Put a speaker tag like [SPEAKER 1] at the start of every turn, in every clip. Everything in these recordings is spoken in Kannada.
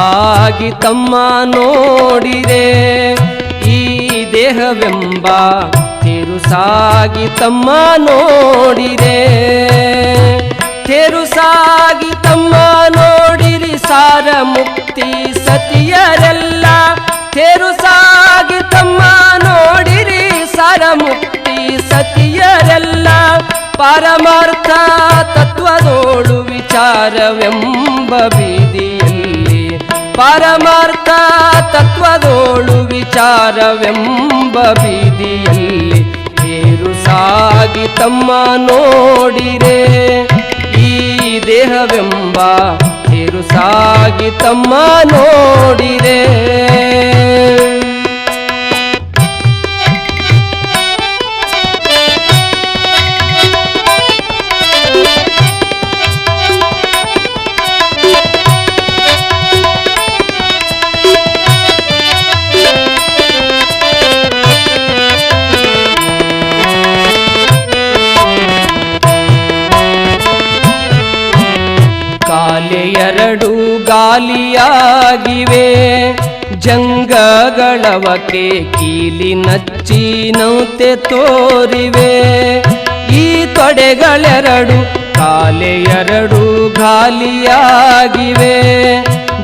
[SPEAKER 1] ಸಾಗಿ ತಮ್ಮ ನೋಡಿದೆ ಈ ದೇಹವೆಂಬ ತೇರು ಸಾಗಿ ತಮ್ಮ ನೋಡಿದೆ. ತೇರು ಸಾಗಿ ತಮ್ಮ ನೋಡಿರಿ ಸಾರ ಮುಕ್ತಿ ಸತಿಯರೆಲ್ಲ. ತೇರು ಸಾಗಿ ತಮ್ಮ ನೋಡಿರಿ ಸಾರ ಮುಕ್ತಿ ಸತಿಯರೆಲ್ಲ. ಪರಮಾರ್ಥ ತತ್ವದೋಳು ವಿಚಾರವೆಂಬ ಬೀದಿಯಲ್ಲಿ ಪರಮಾರ್ಥ ತತ್ವದೋಳು ವಿಚಾರವೆಂಬ ಬೀದಿಯಲ್ಲಿ ಏರು ಸಾಗಿ ತಮ್ಮ ನೋಡಿರೆ ಈ ದೇಹವೆಂಬ ಏರು ಸಾಗಿ ತಮ್ಮ ನೋಡಿರೆ. ಕಾಲೆ ಎರಡು ಗಾಲಿಯಾಗಿವೆ. ಜಂಗಗಳವಕೆ ಕೀಲಿ ನಚ್ಚಿನಂತೆ ತೋರಿವೆ. ಈ ತೊಡೆಗಳೆರಡು ಕಾಲೆ ಎರಡು ಗಾಲಿಯಾಗಿವೆ.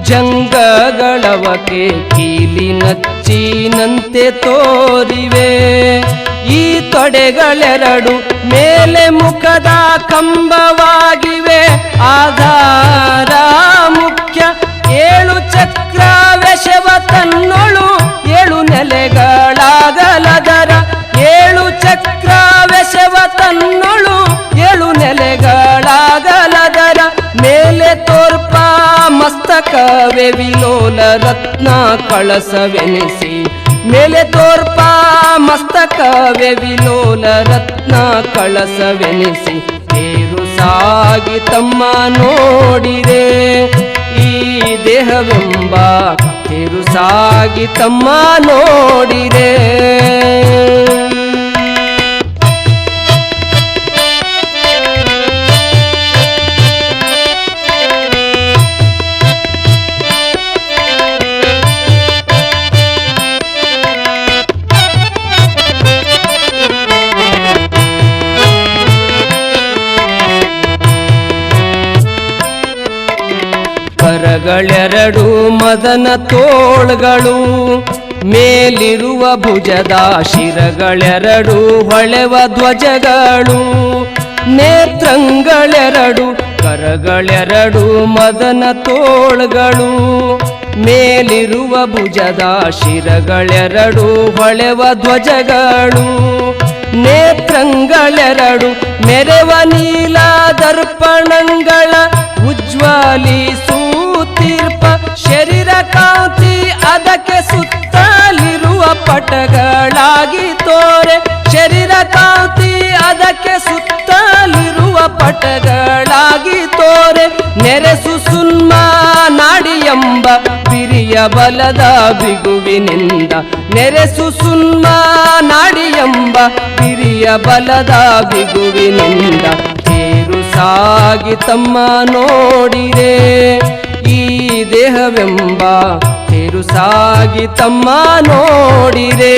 [SPEAKER 1] ಜಂಗಗಳವಕೆ ಕೀಲಿ ನಚ್ಚಿನಂತೆ ತೋರಿವೆ. ಈ ತೊಡೆಗಳೆರಡು ಮೇಲೆ ಮುಖದ ಕಂಬವಾಗಿವೆ. ಆಧಾರ ಮುಖ್ಯ. ಏಳು ಚಕ್ರ ವಶವ ತನ್ನೊಳು, ಏಳು ನೆಲೆಗಳಾಗಲದರ. ಏಳು ಚಕ್ರ ವಶವ ತನ್ನೊಳು, ಏಳು ನೆಲೆಗಳಾಗಲದರ. ಮೇಲೆ ತೋರ್ಪ ಮಸ್ತಕವೇ ವಿಲೋಲ ರತ್ನ ಕಳಸವೆನಿಸಿ. ಮೇಲೆ ತೋರ್ಪ ಮಸ್ತಕವೇ ವಿಲೋಲ ರತ್ನ ಕಳಸವೆನಿಸಿ. ತೇರು ಸಾಗಿ ತಮ್ಮ ನೋಡಿದೆ. ಈ ದೇಹವೆಂಬ ತೇರು ಸಾಗಿ ತಮ್ಮ ನೋಡಿರೆ ಕರಗಳೆರಡು ಮದನ ತೋಳ್ಗಳು. ಮೇಲಿರುವ ಭುಜದ ಶಿರಗಳೆರಡು ಹೊಳೆವ ಧ್ವಜಗಳು. ನೇತ್ರಂಗಳೆರಡು ಕರಗಳೆರಡು ಮದನ ತೋಳ್ಗಳು. ಮೇಲಿರುವ ಭುಜದ ಶಿರಗಳೆರಡು ಹೊಳೆವ ಧ್ವಜಗಳು. ನೇತ್ರಂಗಳೆರಡು ಮೆರೆವ ನೀಲ ದರ್ಪಣಗಳ ಉಜ್ವಲಿಸೂತಿರ್ಪ ಶರೀರ ಕಾಂತಿ ಅದಕ್ಕೆ ಸುತ್ತಲಿರುವ ಪಟಗಳಾಗಿ ತೋರೆ. ಶರೀರ ಕಾಂತಿ ಅದಕ್ಕೆ ಸುತ್ತಲಿರುವ ಪಟಗಳಾಗಿ ತೋರೆ. ನೆರೆಸು ಸುನ್ಮ ನಾಡಿ ಎಂಬ ಬಿರಿಯ ಬಲದ ಬಿಗುವಿನಿಂದ. ನೆರೆಸು ಸುನ್ಮ ನಾಡಿ ಎಂಬ ಬಿರಿಯ ಬಲದ ಬಿಗುವಿನಿಂದ. ತೇರು ಸಾಗಿ ತಮ್ಮ ನೋಡಿರೆ. ದೇಹವೆಂಬ ತಿರುಸಾಗಿ ತಮ್ಮ ನೋಡಿರೆ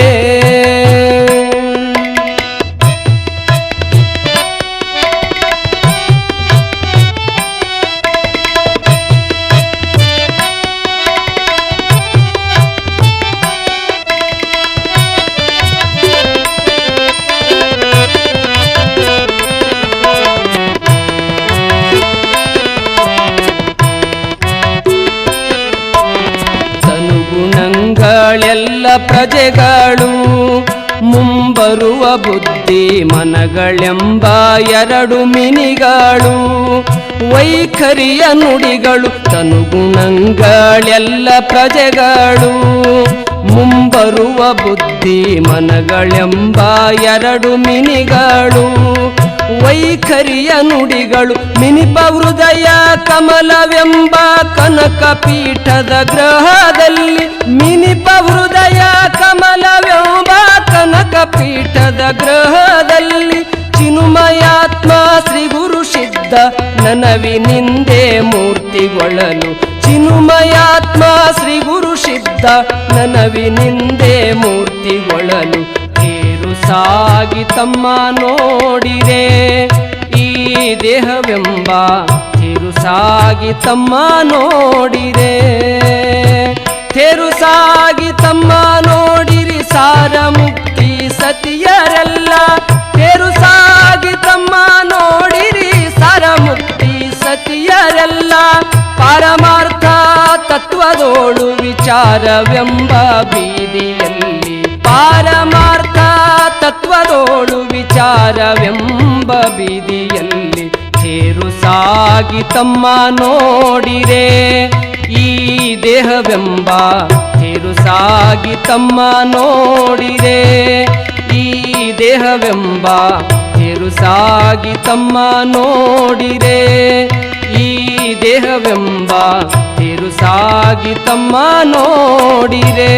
[SPEAKER 1] ಪ್ರಜೆಗಳು ಮುಂಬರುವ ಬುದ್ಧಿ ಮನಗಳೆಂಬ ಎರಡು ಮಿನಿಗಳು. ವೈಖರಿಯ ನುಡಿಗಳು ತನುಗುಣಗಳೆಲ್ಲ ಪ್ರಜೆಗಳು ಮುಂಬರುವ ಬುದ್ಧಿ ಮನಗಳೆಂಬ ಎರಡು ಮಿನಿಗಳು. ವೈಖರಿಯ ನುಡಿಗಳು ಮಿನಿಪ ಹೃದಯ ಕಮಲವೆಂಬ ಕನಕ ಪೀಠದ ಗ್ರಹದಲ್ಲಿ ಮಿನಿಪ ಹೃದಯ ಕಮಲವೆಂಬ ಕನಕ ಪೀಠದ ಗ್ರಹದಲ್ಲಿ ಚಿನುಮಯಾತ್ಮ ಶ್ರೀ ಗುರು ಸಿದ್ಧ ನನವಿನಿಂದೆ ಮೂರ್ತಿಗೊಳ್ಳಲು ಚಿನುಮಯಾತ್ಮ ಶ್ರೀ ಗುರು ಸಿದ್ಧ ನನವಿನಿಂದೆ ಮೂರ್ತಿಗೊಳ್ಳಲು ತೇರು ಸಾಗಿ ತಮ್ಮ ನೋಡಿರೆ ಈ ದೇಹವೆಂಬ ತಿರುಸಾಗಿ ತಮ್ಮ ನೋಡಿರೆ. ತೆರುಸಾಗಿ ತಮ್ಮ ನೋಡಿರಿ ಸಾರ ಮುಕ್ತಿ ಸತಿಯರೆಲ್ಲ. ತೆರುಸಾಗಿ ತಮ್ಮ ನೋಡಿರಿ ಸಾರ ಮುಕ್ತಿ ಸತಿಯರೆಲ್ಲ. ಪರಮಾರ್ಥ ತತ್ವದೋಳು ವಿಚಾರವೆಂಬ ಬೀದಿಯಲ್ಲಿ ಪಾರಮಾರ್ಥ ತತ್ವದೋಳು ವಿಚಾರವೆಂಬ ಬೀದಿಯಲ್ಲಿ ಹೇರು ಸಾಗಿ ತಮ್ಮ ನೋಡಿರೆ ಈ ದೇಹವೆಂಬ ಹೇರು ಸಾಗಿ ತಮ್ಮ ನೋಡಿರೆ ಈ ದೇಹವೆಂಬ ಹೇರು ಸಾಗಿ ತಮ್ಮ ನೋಡಿರೆ ಈ ದೇಹವೆಂಬ ಹೇರು ಸಾಗಿ ತಮ್ಮ ನೋಡಿರೆ.